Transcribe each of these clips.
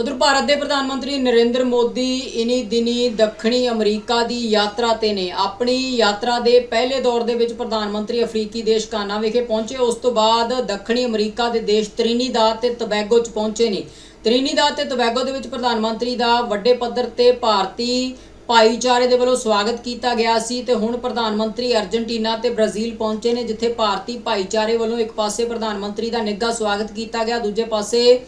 ਉਧਰ ਭਾਰਤ ਦੇ ਪ੍ਰਧਾਨ ਮੰਤਰੀ ਨਰਿੰਦਰ ਮੋਦੀ ਇਨੀ ਦਿਨੀ ਦੱਖਣੀ ਅਮਰੀਕਾ ਦੀ ਯਾਤਰਾ ਤੇ ਨੇ। ਆਪਣੀ ਯਾਤਰਾ ਦੇ ਪਹਿਲੇ ਦੌਰ ਦੇ ਵਿੱਚ ਪ੍ਰਧਾਨ ਮੰਤਰੀ ਅਫਰੀਕੀ ਦੇਸ਼ ਕਾਨਾ ਵਿਖੇ ਪਹੁੰਚੇ। ਉਸ ਤੋਂ ਬਾਅਦ ਦੱਖਣੀ ਅਮਰੀਕਾ ਦੇ ਦੇਸ਼ ਤ੍ਰਿਨੀਦਾਦ ਤੇ ਟੋਬੈਗੋ ਚ ਪਹੁੰਚੇ ਨੇ। ਤ੍ਰਿਨੀਦਾਦ ਤੇ ਟੋਬੈਗੋ ਦੇ ਵਿੱਚ ਪ੍ਰਧਾਨ ਮੰਤਰੀ ਦਾ ਵੱਡੇ ਪੱਧਰ ਤੇ ਭਾਰਤੀ ਭਾਈਚਾਰੇ ਦੇ ਵੱਲੋਂ ਸਵਾਗਤ ਕੀਤਾ ਗਿਆ ਸੀ ਤੇ ਹੁਣ ਪ੍ਰਧਾਨ ਮੰਤਰੀ ਅਰਜنٹੀਨਾ ਤੇ ਬ੍ਰਾਜ਼ੀਲ ਪਹੁੰਚੇ ਨੇ, ਜਿੱਥੇ ਭਾਰਤੀ ਭਾਈਚਾਰੇ ਵੱਲੋਂ ਇੱਕ ਪਾਸੇ ਪ੍ਰਧਾਨ ਮੰਤਰੀ ਦਾ ਨਿੱਘਾ ਸਵਾਗਤ ਕੀਤਾ ਗਿਆ, ਦੂਜੇ ਪਾਸੇ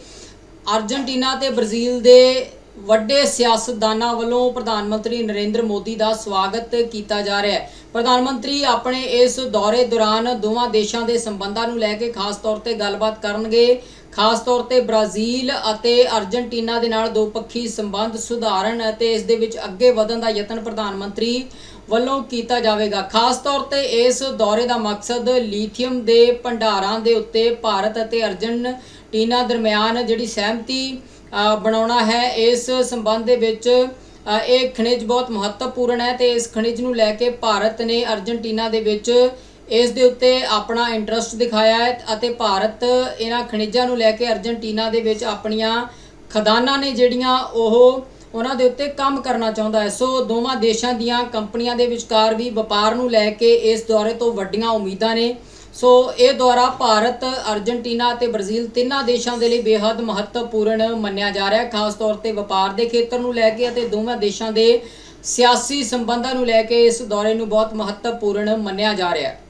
ਅਰਜنٹੀਨਾ ਤੇ ਬ੍ਰਾਜ਼ੀਲ ਦੇ ਵੱਡੇ ਸਿਆਸਤਦਾਨਾਂ ਵੱਲੋਂ ਪ੍ਰਧਾਨ ਮੰਤਰੀ ਨਰਿੰਦਰ ਮੋਦੀ ਦਾ ਸਵਾਗਤ ਕੀਤਾ ਜਾ ਰਿਹਾ ਹੈ। ਪ੍ਰਧਾਨ ਮੰਤਰੀ ਆਪਣੇ ਇਸ ਦੌਰੇ ਦੌਰਾਨ ਦੋਵਾਂ ਦੇਸ਼ਾਂ ਦੇ ਸੰਬੰਧਾਂ ਨੂੰ ਲੈ ਕੇ ਖਾਸ ਤੌਰ ਤੇ ਗੱਲਬਾਤ ਕਰਨਗੇ। ਖਾਸ ਤੌਰ ਤੇ ਬ੍ਰਾਜ਼ੀਲ ਅਤੇ ਅਰਜਨਟੀਨਾ ਦੇ ਨਾਲ ਦੋ ਪੱਖੀ ਸੰਬੰਧ ਸੁਧਾਰਨ ਅਤੇ ਇਸ ਦੇ ਵਿੱਚ ਅੱਗੇ ਵਧਣ ਦਾ ਯਤਨ ਪ੍ਰਧਾਨ ਮੰਤਰੀ ਵੱਲੋਂ ਕੀਤਾ ਜਾਵੇਗਾ। ਖਾਸ ਤੌਰ ਤੇ ਇਸ ਦੌਰੇ ਦਾ ਮਕਸਦ ਲੀਥੀਅਮ ਦੇ ਭੰਡਾਰਾਂ ਦੇ ਉੱਤੇ ਭਾਰਤ ਅਤੇ ਅਰਜਨਟੀਨਾ ਦਰਮਿਆਨ ਜਿਹੜੀ ਸਹਿਮਤੀ ਬਣਾਉਣਾ ਹੈ, ਇਸ ਸੰਬੰਧ ਦੇ ਵਿੱਚ ਇਹ ਖਣਿਜ ਬਹੁਤ ਮਹੱਤਵਪੂਰਨ ਹੈ ਤੇ ਇਸ ਖਣਿਜ ਨੂੰ ਲੈ ਕੇ ਭਾਰਤ ਨੇ ਅਰਜਨਟੀਨਾ ਦੇ ਵਿੱਚ ਇਸ ਦੇ ਉੱਤੇ ਆਪਣਾ ਇੰਟਰਸਟ ਦਿਖਾਇਆ ਹੈ ਅਤੇ ਭਾਰਤ ਇਹਨਾਂ ਖਣਿਜਾਂ ਨੂੰ ਲੈ ਕੇ ਅਰਜਨਟੀਨਾ ਦੇ ਵਿੱਚ ਆਪਣੀਆਂ ਖਦਾਨਾਂ ਨੇ ਜਿਹੜੀਆਂ ਉਹ ਉਹਨਾਂ ਦੇ ਉੱਤੇ ਕੰਮ ਕਰਨਾ ਚਾਹੁੰਦਾ ਹੈ। ਸੋ ਦੋਵਾਂ ਦੇਸ਼ਾਂ ਦੀਆਂ ਕੰਪਨੀਆਂ ਦੇ ਵਿਚਕਾਰ ਵੀ ਵਪਾਰ ਨੂੰ ਲੈ ਕੇ ਇਸ ਦੌਰੇ ਤੋਂ ਵੱਡੀਆਂ ਉਮੀਦਾਂ ਨੇ। ਸੋ ਇਹ ਦੌਰਾ ਭਾਰਤ, ਅਰਜਨਟੀਨਾ ਅਤੇ ਬ੍ਰਾਜ਼ੀਲ ਤਿੰਨਾਂ ਦੇਸ਼ਾਂ ਦੇ ਲਈ ਬੇहद ਮਹੱਤਵਪੂਰਨ ਮੰਨਿਆ ਜਾ ਰਿਹਾ ਹੈ। ਖਾਸ ਤੌਰ ਤੇ ਵਪਾਰ ਦੇ ਖੇਤਰ ਨੂੰ ਲੈ ਕੇ ਅਤੇ ਦੋਵਾਂ ਦੇਸ਼ਾਂ ਦੇ ਸਿਆਸੀ ਸੰਬੰਧਾਂ ਨੂੰ ਲੈ ਕੇ ਇਸ ਦੌਰੇ ਨੂੰ ਬਹੁਤ ਮਹੱਤਵਪੂਰਨ ਮੰਨਿਆ ਜਾ ਰਿਹਾ ਹੈ।